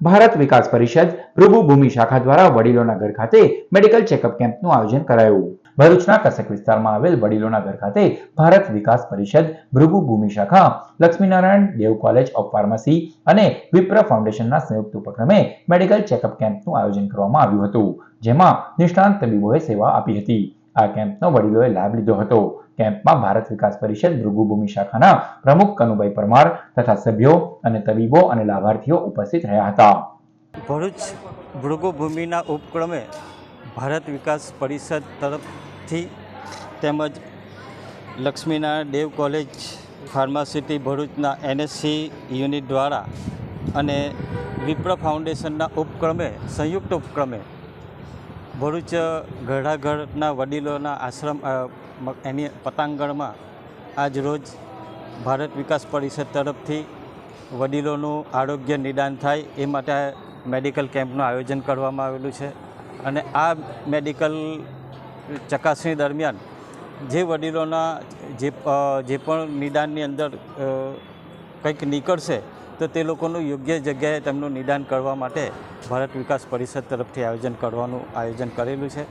ભારત વિકાસ પરિષદ ભૃગુ ભૂમિ શાખા દ્વારા વડીલોના ઘર ખાતે મેડિકલ ચેકઅપ કેમ્પનું આયોજન કરાયું. ભરૂચના કસક વિસ્તારમાં આવેલ વડીલોના ઘર ખાતે ભારત વિકાસ પરિષદ ભૃગુ ભૂમિ શાખા, Laxminarayan Dev college of pharmacy અને વિપ્ર ફાઉન્ડેશનના સંયુક્ત ઉપક્રમે મેડિકલ ચેકઅપ કેમ્પનું આયોજન કરવામાં આવ્યું હતું, જેમાં નિષ્ણાંત તબીબોએ સેવા આપી હતી. આ કેમ્પનો વડીલોએ લાભ લીધો હતો. કેમ્પમાં ભારત વિકાસ પરિષદ, ભૃગુભૂમિ શાખાના પ્રમુખ કનુભાઈ પરમાર તથા સભ્યો અને તબીબો અને લાભાર્થીઓ ઉપસ્થિત રહ્યા હતા. ભરૂચ ભૃગુભૂમિના ઉપક્રમે ભારત વિકાસ પરિષદ તરફથી તેમજ લક્ષ્મીનારાયણ દેવ કોલેજ ફાર્માસિટી ભરૂચના એનએસસી યુનિટ દ્વારા અને વિપ્ર ફાઉન્ડેશનના ઉપક્રમે, સંયુક્ત ઉપક્રમે ભરૂચ ઘરડાઘરના વડીલોના આશ્રમ એની પતાંગણમાં આજ રોજ ભારત વિકાસ પરિષદ તરફથી વડીલોનું આરોગ્ય નિદાન થાય એ માટે મેડિકલ કેમ્પનું આયોજન કરવામાં આવેલું છે. અને આ મેડિકલ ચકાસણી દરમિયાન જે વડીલોના જે જે પણ નિદાનની અંદર કંઈક નીકળશે તો તે લોકોનું યોગ્ય જગ્યાએ તેમનું નિદાન કરવા માટે ભારત વિકાસ પરિષદ તરફથી આયોજન કરવાનું આયોજન કરેલું છે.